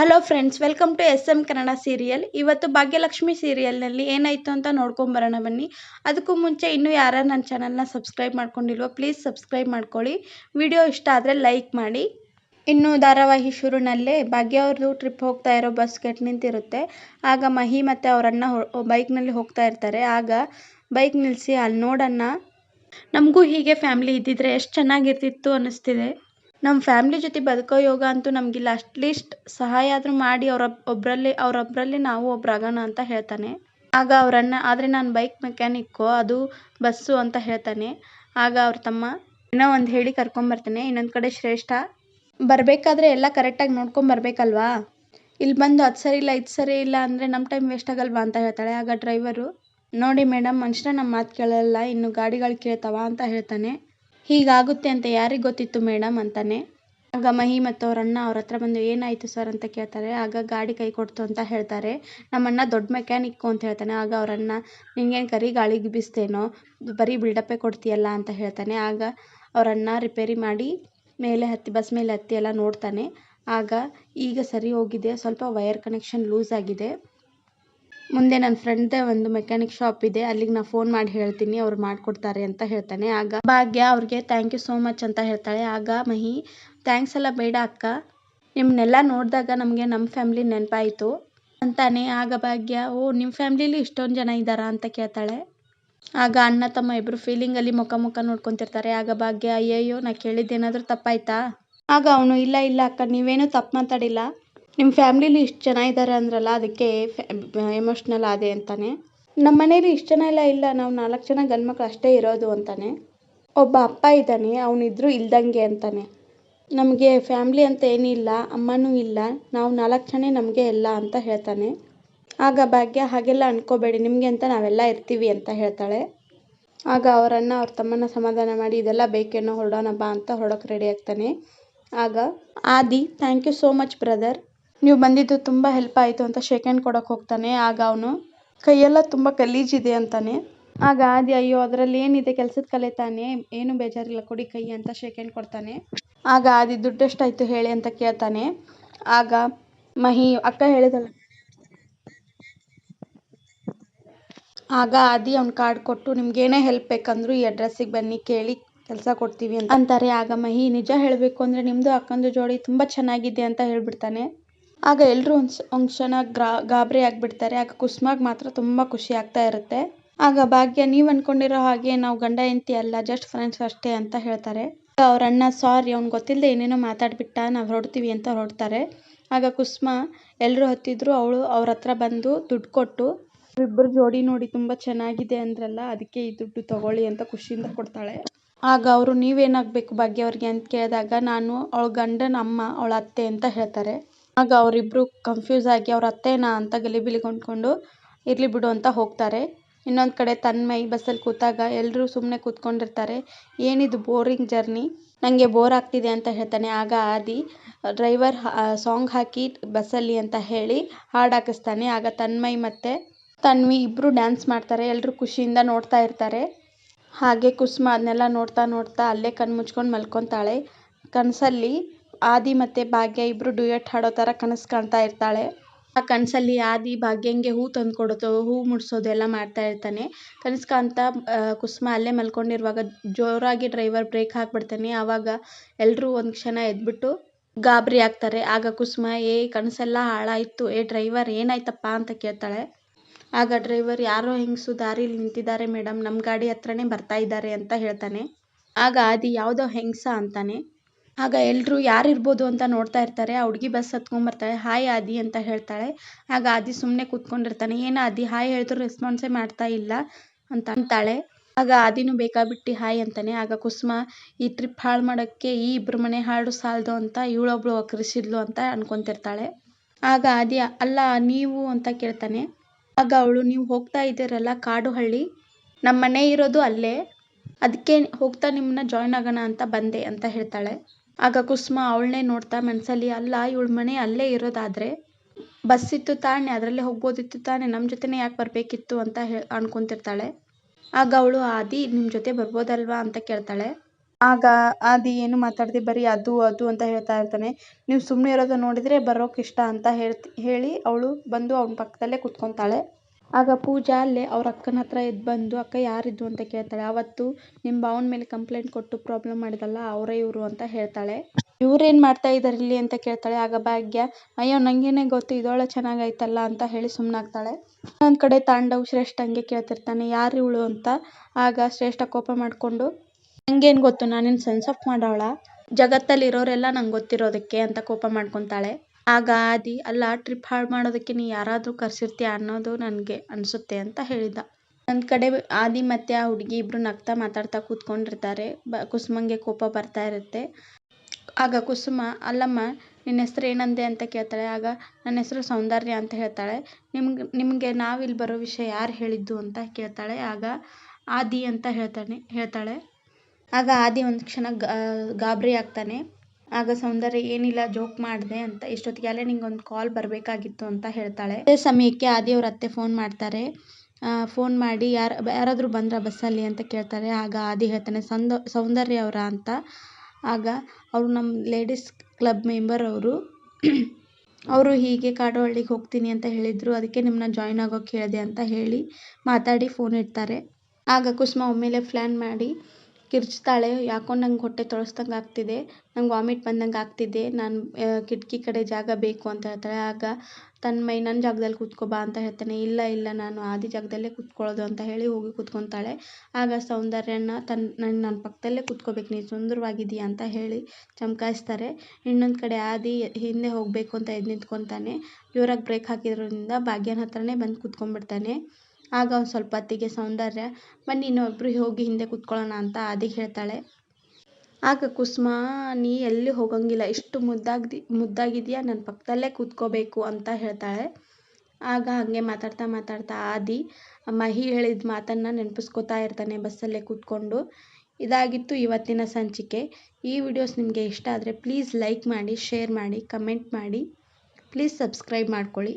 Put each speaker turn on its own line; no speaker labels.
Hello friends welcome to S M Kannada serial ಇವತ್ತು ಭಾಗ್ಯಲಕ್ಷ್ಮಿ ಸೀರಿಯಲ್ನಲ್ಲಿ ಏನಾಯಿತು ಅಂತ ನೋಡ್ಕೊಂಬರೋಣ ಬನ್ನಿ. ಅದಕ್ಕೂ ಮುಂಚೆ ಇನ್ನೂ ಯಾರು ನನ್ನ ಚಾನಲ್ನ ಸಬ್ಸ್ಕ್ರೈಬ್ ಮಾಡ್ಕೊಂಡಿಲ್ವೋ ಪ್ಲೀಸ್ ಸಬ್ಸ್ಕ್ರೈಬ್ ಮಾಡ್ಕೊಳ್ಳಿ. ವಿಡಿಯೋ ಇಷ್ಟ ಆದರೆ ಲೈಕ್ ಮಾಡಿ. ಇನ್ನು ಧಾರಾವಾಹಿ ಶುರುನಲ್ಲೇ ಭಾಗ್ಯ ಅವ್ರದ್ದು ಟ್ರಿಪ್ ಹೋಗ್ತಾ ಇರೋ ಬಸ್ ಕೆಟ್ಟು ನಿಂತಿರುತ್ತೆ. ಆಗ ಮಹಿ ಮತ್ತು ಅವರನ್ನ ಬೈಕ್ನಲ್ಲಿ ಹೋಗ್ತಾ ಇರ್ತಾರೆ. ಆಗ ಬೈಕ್ ನಿಲ್ಲಿಸಿ ಅಲ್ಲಿ ನೋಡೋಣ. ನಮಗೂ ಹೀಗೆ ಫ್ಯಾಮಿಲಿ ಇದ್ದಿದ್ರೆ ಎಷ್ಟು ಚೆನ್ನಾಗಿರ್ತಿತ್ತು ಅನ್ನಿಸ್ತಿದೆ. ನಮ್ಮ ಫ್ಯಾಮ್ಲಿ ಜೊತೆ ಬದುಕೋ ಯೋಗ ಅಂತೂ ನಮಗಿಲ್ಲ. ಅಟ್ಲೀಸ್ಟ್ ಸಹಾಯ ಆದರೂ ಮಾಡಿ ಅವರ ಒಬ್ಬರಲ್ಲಿ ಅವರೊಬ್ಬರಲ್ಲಿ ನಾವು ಒಬ್ಬರಾಗೋಣ ಅಂತ ಹೇಳ್ತಾನೆ. ಆಗ ಅವರನ್ನ, ಆದರೆ ನಾನು ಬೈಕ್ ಮೆಕ್ಯಾನಿಕ್ಕು ಅದು ಬಸ್ಸು ಅಂತ ಹೇಳ್ತಾನೆ. ಆಗ ಅವ್ರ ತಮ್ಮ, ಏನೋ ಒಂದು ಹೇಳಿ ಕರ್ಕೊಂಬರ್ತಾನೆ. ಇನ್ನೊಂದು ಕಡೆ ಶ್ರೇಷ್ಠ, ಬರಬೇಕಾದ್ರೆ ಎಲ್ಲ ಕರೆಕ್ಟಾಗಿ ನೋಡ್ಕೊಂಬರ್ಬೇಕಲ್ವಾ ಇಲ್ಲಿ ಬಂದು ಅದು ಸರಿ ಇಲ್ಲ, ಇದು ಸರಿ ಇಲ್ಲ ಅಂದರೆ ನಮ್ಮ ಟೈಮ್ ವೇಸ್ಟ್ ಆಗಲ್ವಾ ಅಂತ ಹೇಳ್ತಾಳೆ. ಆಗ ಡ್ರೈವರು ನೋಡಿ ಮೇಡಮ್ ಮನುಷ್ಯ ನಮ್ಮ ಮಾತು ಕೇಳಲ್ಲ, ಇನ್ನು ಗಾಡಿಗಳು ಕೇಳ್ತಾವ ಅಂತ ಹೇಳ್ತಾನೆ. ಹೀಗಾಗುತ್ತೆ ಅಂತ ಯಾರಿಗೆ ಗೊತ್ತಿತ್ತು ಮೇಡಮ್ ಅಂತಾನೆ. ಆಗ ಮಹಿ ಮತ್ತು ಅವ್ರ ಅಣ್ಣ ಅವ್ರ ಹತ್ರ ಬಂದು, ಏನಾಯಿತು ಸರ್ ಅಂತ ಕೇಳ್ತಾರೆ. ಆಗ ಗಾಡಿ ಕೈ ಕೊಡ್ತು ಅಂತ ಹೇಳ್ತಾರೆ. ನಮ್ಮಣ್ಣ ದೊಡ್ಡ ಮೆಕ್ಯಾನಿಕ್ಕು ಅಂತ ಹೇಳ್ತಾನೆ. ಆಗ ಅವ್ರ ಅಣ್ಣ, ನಿಂಗೇನು ಕರಿ ಗಾಳಿಗೆ ಬಿಸ್ತೇನೋ ಬರೀ ಬಿಲ್ಡಪ್ಪೇ ಕೊಡ್ತೀಯಲ್ಲ? ಅಂತ ಹೇಳ್ತಾನೆ. ಆಗ ಅವ್ರ ಅಣ್ಣ ರಿಪೇರಿ ಮಾಡಿ ಮೇಲೆ ಹತ್ತಿ, ಬಸ್ ಮೇಲೆ ಹತ್ತಿ ಎಲ್ಲ ನೋಡ್ತಾನೆ. ಆಗ, ಈಗ ಸರಿ ಹೋಗಿದೆ. ಸ್ವಲ್ಪ ವೈರ್ ಕನೆಕ್ಷನ್ ಲೂಸ್ ಆಗಿದೆ. ಮುಂದೆ ನನ್ನ ಫ್ರೆಂಡ್ದೇ ಒಂದು ಮೆಕ್ಯಾನಿಕ್ ಶಾಪ್ ಇದೆ. ಅಲ್ಲಿಗೆ ನಾ ಫೋನ್ ಮಾಡಿ ಹೇಳ್ತೀನಿ. ಅವ್ರು ಮಾಡಿಕೊಡ್ತಾರೆ ಅಂತ ಹೇಳ್ತಾನೆ. ಆಗ ಭಾಗ್ಯ ಅವ್ರಿಗೆ ಥ್ಯಾಂಕ್ ಯು ಸೋ ಮಚ್ ಅಂತ ಹೇಳ್ತಾಳೆ. ಆಗ ಮಹಿ ಥ್ಯಾಂಕ್ಸ್ ಎಲ್ಲ ಬೇಡ ಅಕ್ಕ. ನಿಮ್ಮನ್ನೆಲ್ಲ ನೋಡಿದಾಗ ನಮಗೆ ನಮ್ಮ ಫ್ಯಾಮ್ಲಿ ನೆನಪಾಯಿತು ಅಂತಾನೆ. ಆಗ ಭಾಗ್ಯ, ಓ ನಿಮ್ಮ ಫ್ಯಾಮ್ಲಿಲಿ ಇಷ್ಟೊಂದು ಜನ ಇದ್ದಾರಾ ಅಂತ ಕೇಳ್ತಾಳೆ. ಆಗ ಅಣ್ಣ ತಮ್ಮ ಇಬ್ಬರು ಫೀಲಿಂಗಲ್ಲಿ ಮುಖ ಮುಖ ನೋಡ್ಕೊತಿರ್ತಾರೆ. ಆಗ ಭಾಗ್ಯ, ಅಯ್ಯಯ್ಯೋ, ನಾ ಕೇಳಿದ್ದೇನಾದರೂ ತಪ್ಪಾಯ್ತಾ? ಆಗ ಅವನು, ಇಲ್ಲ ಇಲ್ಲ ಅಕ್ಕ, ನೀವೇನು ತಪ್ಪು ಮಾತಾಡಿಲ್ಲ. ನಿಮ್ಮ ಫ್ಯಾಮ್ಲಿಲಿ ಇಷ್ಟು ಜನ ಇದ್ದಾರೆ ಅಂದ್ರಲ್ಲ, ಅದಕ್ಕೆ ಎಮೋಷ್ನಲ್ ಆದೆ ಅಂತಾನೆ. ನಮ್ಮ ಮನೇಲಿ ಇಷ್ಟು ಜನ ಎಲ್ಲ ಇಲ್ಲ, ನಾವು ನಾಲ್ಕು ಜನ ಗಂಡು ಮಕ್ಳು ಅಷ್ಟೇ ಇರೋದು ಅಂತಾನೆ. ಒಬ್ಬ ಅಪ್ಪ ಇದ್ದಾನೆ, ಅವನಿದ್ರು ಇಲ್ದಂಗೆ ಅಂತಾನೆ. ನಮಗೆ ಫ್ಯಾಮ್ಲಿ ಅಂತ ಏನಿಲ್ಲ, ಅಮ್ಮನೂ ಇಲ್ಲ, ನಾವು ನಾಲ್ಕು ಜನ ನಮಗೆ ಎಲ್ಲ ಅಂತ ಹೇಳ್ತಾನೆ. ಆಗ ಭಾಗ್ಯ, ಹಾಗೆಲ್ಲ ಅನ್ಕೋಬೇಡಿ, ನಿಮಗೆ ಅಂತ ನಾವೆಲ್ಲ ಇರ್ತೀವಿ ಅಂತ ಹೇಳ್ತಾಳೆ. ಆಗ ಅವರನ್ನು ಅವ್ರ ತಮ್ಮನ ಸಮಾಧಾನ ಮಾಡಿ, ಇದೆಲ್ಲ ಬೇಕೇನೋ ಹೊರಡೋಣ ಬಾ ಅಂತ ಹೊರಡೋಕೆ ರೆಡಿ ಆಗ್ತಾನೆ. ಆಗ, Aadi thank you so much brother ನೀವು ಬಂದಿದ್ದು ತುಂಬ ಹೆಲ್ಪ್ ಆಯಿತು ಅಂತ ಶೇಕ್ ಹ್ಯಾಂಡ್ ಕೊಡೋಕೆ ಹೋಗ್ತಾನೆ, ಆಗ ಅವನು, ಕೈಯೆಲ್ಲ ತುಂಬ ಗಲೀಜಿದೆ ಅಂತಾನೆ. ಆಗ ಆದಿ, ಅಯ್ಯೋ, ಅದರಲ್ಲಿ ಏನಿದೆ? ಕೆಲಸದ ಕಲೆ ತಾನೆ, ಏನು ಬೇಜಾರಿಲ್ಲ, ಕೊಡಿ ಕೈ ಅಂತ ಶೇಕ್ ಹ್ಯಾಂಡ್ ಕೊಡ್ತಾನೆ. ಆಗ ಆದಿ, ದುಡ್ಡು ಎಷ್ಟಾಯಿತು ಹೇಳಿ ಅಂತ ಕೇಳ್ತಾನೆ. ಆಗ ಮಹಿ, ಅಕ್ಕ ಹೇಳಿದಲ್ಲ. ಆಗ ಆದಿ, ಅವ್ನು ಕಾರ್ಡ್ ಕೊಟ್ಟು ನಿಮ್ಗೇನೇ ಹೆಲ್ಪ್ ಬೇಕಂದ್ರು ಈ ಅಡ್ರೆಸ್ಸಿಗೆ ಬನ್ನಿ, ಕೇಳಿ ಕೆಲಸ ಕೊಡ್ತೀವಿ ಅಂತ. ಅಂತಾರೆ. ಆಗ ಮಹಿ, ನಿಜ ಹೇಳಬೇಕು ಅಂದರೆ ನಿಮ್ಮದು ಅಕ್ಕಂದು ಜೋಡಿ ತುಂಬ ಚೆನ್ನಾಗಿದೆ ಅಂತ ಹೇಳ್ಬಿಡ್ತಾನೆ. ಆಗ ಎಲ್ಲರೂ ಒಂದು ಒಂದು ಕ್ಷಣ ಗ್ರಾ ಗಾಬರಿ ಆಗಿಬಿಡ್ತಾರೆ. ಆಗ ಕುಸುಮಾಗ್ ಮಾತ್ರ ತುಂಬ ಖುಷಿ ಆಗ್ತಾ ಇರುತ್ತೆ. ಆಗ ಭಾಗ್ಯ, ನೀವು ಅಂದ್ಕೊಂಡಿರೋ ಹಾಗೆ ನಾವು ಗಂಡ ಹೆಂಡತಿ ಅಲ್ಲ ಜಸ್ಟ್ ಫ್ರೆಂಡ್ಸ್ ಅಷ್ಟೇ ಅಂತ ಹೇಳ್ತಾರೆ. ಅವ್ರ ಅಣ್ಣ ಸಾರಿ ಅವ್ನು ಗೊತ್ತಿಲ್ಲದೆ ಏನೇನೋ ಮಾತಾಡ್ಬಿಟ್ಟ, ನಾವು ಹೊರಡ್ತೀವಿ ಅಂತ ಹೊರಡ್ತಾರೆ. ಆಗ ಕುಸುಮ ಎಲ್ಲರೂ ಹತ್ತಿದ್ರು. ಅವಳು ಅವ್ರ ಹತ್ರ ಬಂದು ದುಡ್ಡು ಕೊಟ್ಟು ಇಬ್ಬರು ಜೋಡಿ ನೋಡಿ ತುಂಬ ಚೆನ್ನಾಗಿದೆ ಅಂದ್ರಲ್ಲ ಅದಕ್ಕೆ ಈ ದುಡ್ಡು ತಗೊಳ್ಳಿ ಅಂತ ಖುಷಿಯಿಂದ ಕೊಡ್ತಾಳೆ. ಆಗ ಅವರು ನೀವೇನಾಗಬೇಕು ಭಾಗ್ಯ ಅವ್ರಿಗೆ? ಅಂತ ಕೇಳಿದಾಗ, ನಾನು ಅವಳ ಗಂಡನ ಅಮ್ಮ, ಅವಳ ಅತ್ತೆ ಅಂತ ಹೇಳ್ತಾರೆ. ಆಗ ಅವರಿಬ್ಬರು ಕನ್ಫ್ಯೂಸ್ ಆಗಿ ಅವ್ರ ಅತ್ತೆನಾ ಅಂತ ಗಲಿಬಿಲಿಗೊಂಡ್ಕೊಂಡು ಇರಲಿ ಬಿಡು ಅಂತ ಹೋಗ್ತಾರೆ. ಇನ್ನೊಂದು ಕಡೆ ತನ್ಮಯಿ ಬಸ್ಸಲ್ಲಿ ಕೂತಾಗ ಎಲ್ಲರೂ ಸುಮ್ಮನೆ ಕೂತ್ಕೊಂಡಿರ್ತಾರೆ. ಏನಿದು ಬೋರಿಂಗ್ ಜರ್ನಿ? ನನಗೆ ಬೋರ್ ಆಗ್ತಿದೆ ಅಂತ ಹೇಳ್ತಾನೆ. ಆಗ ಆದಿ, ಡ್ರೈವರ್ ಸಾಂಗ್ ಹಾಕಿ ಬಸ್ಸಲ್ಲಿ ಅಂತ ಹೇಳಿ ಹಾಡು ಹಾಕಿಸ್ತಾನೆ. ಆಗ ತನ್ಮಯಿ ಮತ್ತು, ತನ್ವಿ ಇಬ್ಬರು ಡ್ಯಾನ್ಸ್ ಮಾಡ್ತಾರೆ. ಎಲ್ಲರೂ ಖುಷಿಯಿಂದ ನೋಡ್ತಾ ಇರ್ತಾರೆ. ಹಾಗೆ ಕುಸುಮ ಅದನ್ನೆಲ್ಲ ನೋಡ್ತಾ ನೋಡ್ತಾ ಅಲ್ಲೇ ಕಣ್ಣು ಮುಚ್ಕೊಂಡು ಮಲ್ಕೊತಾಳೆ. ಕನಸಲ್ಲಿ ಆದಿ ಮತ್ತು ಭಾಗ್ಯ ಇಬ್ಬರು ಡ್ಯುಯೆಟ್ ಹಾಡೋ ಥರ ಕನಸು ಕಾಣ್ತಾ ಇರ್ತಾಳೆ. ಆ ಕನಸಲ್ಲಿ ಆದಿ ಭಾಗ್ಯಂಗೆ ಹೂ ತಂದು ಕೊಡೋದು ಹೂ ಮುಡ್ಸೋದು ಎಲ್ಲ ಮಾಡ್ತಾ ಇರ್ತಾನೆ. ಕನಸು ಕಾಣ್ತಾ ಕುಸುಮ ಅಲ್ಲೇ ಮಲ್ಕೊಂಡಿರುವಾಗ ಜೋರಾಗಿ ಡ್ರೈವರ್ ಬ್ರೇಕ್ ಹಾಕ್ಬಿಡ್ತಾನೆ. ಆವಾಗ ಎಲ್ಲರೂ ಒಂದು ಕ್ಷಣ ಎದ್ಬಿಟ್ಟು ಗಾಬರಿ ಆಗ್ತಾರೆ. ಆಗ ಕುಸುಮ, ಏ, ಕನಸೆಲ್ಲ ಹಾಳಾಯಿತು. ಏ, ಡ್ರೈವರ್ ಏನಾಯ್ತಪ್ಪ? ಅಂತ ಕೇಳ್ತಾಳೆ. ಆಗ ಡ್ರೈವರ್, ಯಾರೋ ಹೆಂಗಸು ದಾರಿಲಿ ನಿಂತಿದ್ದಾರೆ ಮೇಡಮ್ ನಮ್ಮ ಗಾಡಿ ಹತ್ರನೇ ಬರ್ತಾ ಇದ್ದಾರೆ ಅಂತ ಹೇಳ್ತಾನೆ. ಆಗ ಆದಿ, ಯಾವುದೋ ಹೆಂಗಸ ಅಂತಾನೆ. ಆಗ ಎಲ್ಲರೂ ಯಾರಿರ್ಬೋದು ಅಂತ ನೋಡ್ತಾ ಇರ್ತಾರೆ. ಆ ಹುಡುಗಿ ಬಸ್ ಹತ್ಕೊಂಡ್ಬರ್ತಾಳೆ ಹಾಯ್ ಆದಿ ಅಂತ ಹೇಳ್ತಾಳೆ. ಆಗ ಆದಿ ಸುಮ್ಮನೆ ಕೂತ್ಕೊಂಡಿರ್ತಾನೆ. ಏನು ಆದಿ, ಹಾಯ್ ಹೇಳಿದ್ರು ರೆಸ್ಪಾನ್ಸೇ ಮಾಡ್ತಾ ಇಲ್ಲ ಅಂತ ಅಂತಾಳೆ. ಆಗ ಆದಿನೂ ಬೇಕಾಬಿಟ್ಟು ಹಾಯ್ ಅಂತಾನೆ. ಆಗ ಕುಸುಮ, ಈ ಟ್ರಿಪ್ ಹಾಳು ಮಾಡೋಕ್ಕೆ ಈ ಇಬ್ಬರು ಮನೆ ಹಾಳು ಸಾಲದು ಅಂತ ಇವಳೊಬ್ಳು ಒಕ್ಕರಿಸಿದ್ಲು ಅಂತ ಅನ್ಕೊಂತಿರ್ತಾಳೆ. ಆಗ ಆದಿ, ಅಲ್ಲ, ನೀವು ಅಂತ ಕೇಳ್ತಾನೆ. ಆಗ ಅವಳು, ನೀವು ಹೋಗ್ತಾ ಇದ್ದೀರಲ್ಲ ಕಾಡು ಹಳ್ಳಿ ನಮ್ಮ ಮನೆ ಇರೋದು ಅಲ್ಲೇ. ಅದಕ್ಕೆ ಹೋಗ್ತಾ ನಿಮ್ಮನ್ನ ಜಾಯ್ನ್ ಆಗೋಣ ಅಂತ ಬಂದೆ ಅಂತ ಹೇಳ್ತಾಳೆ. ಆಗ ಕುಸುಮ ಅವಳನ್ನೇ ನೋಡ್ತಾ ಮನಸಲ್ಲಿ, ಅಲ್ಲ, ಇವಳ ಮನೆ ಅಲ್ಲೇ ಇರೋದಾದರೆ ಇತ್ತು ತಾನೆ, ಅದರಲ್ಲೇ ಹೋಗ್ಬೋದಿತ್ತು ತಾನೆ ನಮ್ಮ ಜೊತೆನೇ ಯಾಕೆ ಬರಬೇಕಿತ್ತು ಅಂತ ಹೇ, ಅನ್ಕೊತಿರ್ತಾಳೆ. ಆಗ ಅವಳು, ಆದಿ ನಿಮ್ಮ ಜೊತೆ ಬರ್ಬೋದಲ್ವಾ? ಅಂತ ಕೇಳ್ತಾಳೆ. ಆಗ ಆದಿ ಏನು ಮಾತಾಡದೆ, ಬರೀ ಅದು ಅದು ಅಂತ ಹೇಳ್ತಾ ಇರ್ತಾನೆ. ನೀವು ಸುಮ್ಮನೆ ಇರೋದು ನೋಡಿದರೆ ಬರೋಕ್ಕಿಷ್ಟ ಅಂತ ಹೇಳ್ತಿ, ಹೇಳಿ ಅವಳು ಬಂದು ಅವನ ಪಕ್ಕದಲ್ಲೇ ಕುತ್ಕೊತಾಳೆ. ಆಗ ಪೂಜಾ ಅಲ್ಲೇ ಅವ್ರ ಅಕ್ಕನ ಹತ್ರ ಎದ್ದು ಬಂದು, ಅಕ್ಕ ಯಾರಿದ್ದು ಅಂತ ಕೇಳ್ತಾಳೆ. ಅವತ್ತು ನಿಮ್ಮ ಭಾವನ ಮೇಲೆ ಕಂಪ್ಲೇಂಟ್ ಕೊಟ್ಟು ಪ್ರಾಬ್ಲಮ್ ಮಾಡಿದಲ್ಲ, ಅವರೇ ಇವರು ಅಂತ ಹೇಳ್ತಾಳೆ. ಇವ್ರೇನು ಮಾಡ್ತಾ ಇದ್ದಾರೆ ಇಲ್ಲಿ? ಅಂತ ಕೇಳ್ತಾಳೆ. ಆಗ ಭಾಗ್ಯ, ಅಯ್ಯೋ, ನಂಗೇನೆ ಗೊತ್ತು ಇದೊಳ ಚೆನ್ನಾಗೈತಲ್ಲ ಅಂತ ಹೇಳಿ ಸುಮ್ಮನಾಗ್ತಾಳೆ ಇನ್ನೊಂದು ಕಡೆ ತಾಂಡವ್ ಶ್ರೇಷ್ಠ ಹಂಗೆ ಕೇಳ್ತಿರ್ತಾನೆ. ಯಾರು ಇವಳು? ಅಂತ ಆಗ ಶ್ರೇಷ್ಠ ಕೋಪ ಮಾಡಿಕೊಂಡು, ನಂಗೇನು ಗೊತ್ತು, ನಾನೇನು ಸೆನ್ಸ್ ಆಫ್ ಮಾಡೋಳ? ಜಗತ್ತಲ್ಲಿ ಇರೋರೆಲ್ಲ ನಂಗೆ ಗೊತ್ತಿರೋದಕ್ಕೆ, ಅಂತ ಕೋಪ ಮಾಡ್ಕೊತಾಳೆ. ಆಗ ಆದಿ ಅಲ್ಲ, ಟ್ರಿಪ್ ಹಾಳು ಮಾಡೋದಕ್ಕೆ ನೀ ಯಾರಾದರೂ ಕರೆಸಿರ್ತೀಯ ಅನ್ನೋದು ನನಗೆ ಅನಿಸುತ್ತೆ ಅಂತ ಹೇಳಿದ. ನನ್ನ ಕಡೆ ಆದಿ ಮತ್ತು ಆ ಹುಡುಗಿ ಇಬ್ಬರು ನಗ್ತಾ ಮಾತಾಡ್ತಾ ಕೂತ್ಕೊಂಡಿರ್ತಾರೆ. ಬ, ಕುಸುಮಂಗೆ ಕೋಪ ಬರ್ತಾ ಇರುತ್ತೆ. ಆಗ ಕುಸುಮ, ಅಲ್ಲಮ್ಮ ನಿನ್ನ ಹೆಸರು ಏನಂದೆ ಅಂತ ಕೇಳ್ತಾಳೆ. ಆಗ ನನ್ನ ಹೆಸರು ಸೌಂದರ್ಯ ಅಂತ ಹೇಳ್ತಾಳೆ. ನಿಮ್ಗೆ, ನಿಮಗೆ ನಾವಿಲ್ಲಿ ಬರೋ ವಿಷಯ ಯಾರು ಹೇಳಿದ್ದು ಅಂತ ಕೇಳ್ತಾಳೆ. ಆಗ ಆದಿ ಅಂತ ಹೇಳ್ತಾನೆ, ಹೇಳ್ತಾಳೆ. ಆಗ ಆದಿ ಒಂದು ಕ್ಷಣ ಗಾಬರಿ ಆಗ್ತಾನೆ. ಆಗ ಸೌಂದರ್ಯ ಏನಿಲ್ಲ, ಜೋಕ್ ಮಾಡಿದೆ ಅಂತ. ಇಷ್ಟೊತ್ತಿಗೆ ಅಲ್ಲೇ ನಿಂಗೊಂದು ಕಾಲ್ ಬರಬೇಕಾಗಿತ್ತು ಅಂತ ಹೇಳ್ತಾಳೆ. ಅದೇ ಸಮಯಕ್ಕೆ ಆದಿ ಅವ್ರ ಅತ್ತೆ ಫೋನ್ ಮಾಡ್ತಾರೆ. ಫೋನ್ ಮಾಡಿ ಯಾರು, ಯಾರಾದರೂ ಬಂದ್ರ ಬಸ್ಸಲ್ಲಿ ಅಂತ ಕೇಳ್ತಾರೆ. ಆಗ ಆದಿ ಹೇಳ್ತಾನೆ, ಸಂದ, ಸೌಂದರ್ಯ ಅವರ ಅಂತ. ಆಗ ಅವರು ನಮ್ಮ ಲೇಡೀಸ್ ಕ್ಲಬ್ ಮೆಂಬರ್ ಅವರು ಅವರು ಹೀಗೆ ಕಾಡೊಳ್ಳಿಗೆ ಹೋಗ್ತೀನಿ ಅಂತ ಹೇಳಿದರು. ಅದಕ್ಕೆ ನಿಮ್ಮನ್ನ ಜಾಯ್ನ್ ಆಗೋಕ್ಕೆ ಹೇಳಿದೆ ಅಂತ ಹೇಳಿ ಮಾತಾಡಿ ಫೋನ್ ಇಡ್ತಾರೆ. ಆಗ ಕುಸುಮ ಒಮ್ಮೆಲೆ ಪ್ಲ್ಯಾನ್ ಮಾಡಿ ಕಿರ್ಚ್ತಾಳೆ, ಯಾಕೋ ನಂಗೆ ಹೊಟ್ಟೆ ತೊಳಸ್ದಂಗೆ ಆಗ್ತಿದೆ, ನಂಗೆ ವಾಮಿಟ್ ಬಂದಂಗೆ ಆಗ್ತಿದೆ, ನಾನು ಕಿಟಕಿ ಕಡೆ ಜಾಗ ಬೇಕು ಅಂತ ಹೇಳ್ತಾಳೆ. ಆಗ ತನ್ಮಯ್ ನನ್ನ ಜಾಗದಲ್ಲಿ ಕೂತ್ಕೋ ಬಾ ಅಂತ ಹೇಳ್ತಾನೆ. ಇಲ್ಲ ಇಲ್ಲ, ನಾನು ಆದಿ ಜಾಗದಲ್ಲೇ ಕೂತ್ಕೊಳ್ಳೋದು ಅಂತ ಹೇಳಿ ಹೋಗಿ ಕೂತ್ಕೊತಾಳೆ. ಆಗ ಸೌಂದರ್ಯನ ತನ್ನ ನನ್ನ ನನ್ನ ಪಕ್ಕದಲ್ಲೇ ಕೂತ್ಕೋಬೇಕು, ನೀನು ಸುಂದರವಾಗಿದೆಯಾ ಅಂತ ಹೇಳಿ ಚಮಕಾಯಿಸ್ತಾರೆ. ಇನ್ನೊಂದು ಕಡೆ ಆದಿ ಹಿಂದೆ ಹೋಗಬೇಕು ಅಂತ ಎದ್ದು ನಿಂತ್ಕೊತಾನೆ. ಜೋರಾಗಿ ಬ್ರೇಕ್ ಹಾಕಿರೋದ್ರಿಂದ ಭಾಗ್ಯನ ಹತ್ರನೇ ಬಂದು ಕೂತ್ಕೊಂಡ್ಬಿಡ್ತಾನೆ. ಆಗ ಒಂದು ಸ್ವಲ್ಪ ಹೊತ್ತಿಗೆ ಸೌಂದರ್ಯ, ಬನ್ನಿ ಇನ್ನೊಬ್ಬರು ಹೋಗಿ ಹಿಂದೆ ಕೂತ್ಕೊಳ್ಳೋಣ ಅಂತ ಆದಿಗೆ ಹೇಳ್ತಾಳೆ. ಆಗ ಕುಸುಮ, ನೀ ಎಲ್ಲಿ ಹೋಗಂಗಿಲ್ಲ, ಇಷ್ಟು ಮುದ್ದಾಗಿ ಮುದ್ದಾಗಿದೆಯಾ ನನ್ನ ಪಕ್ಕದಲ್ಲೇ ಕೂತ್ಕೋಬೇಕು ಅಂತ ಹೇಳ್ತಾಳೆ. ಆಗ ಹಾಗೆ ಮಾತಾಡ್ತಾ ಮಾತಾಡ್ತಾ ಆದಿ ಮಹಿ ಹೇಳಿದ ಮಾತನ್ನು ನೆನಪಿಸ್ಕೋತಾ ಇರ್ತಾನೆ ಬಸ್ಸಲ್ಲೇ ಕೂತ್ಕೊಂಡು. ಇದಾಗಿತ್ತು ಇವತ್ತಿನ ಸಂಚಿಕೆ. ಈ ವಿಡಿಯೋಸ್ ನಿಮಗೆ ಇಷ್ಟ ಆದರೆ ಪ್ಲೀಸ್ ಲೈಕ್ ಮಾಡಿ, ಶೇರ್ ಮಾಡಿ, ಕಮೆಂಟ್ ಮಾಡಿ. ಪ್ಲೀಸ್ ಸಬ್ಸ್ಕ್ರೈಬ್ ಮಾಡ್ಕೊಳ್ಳಿ.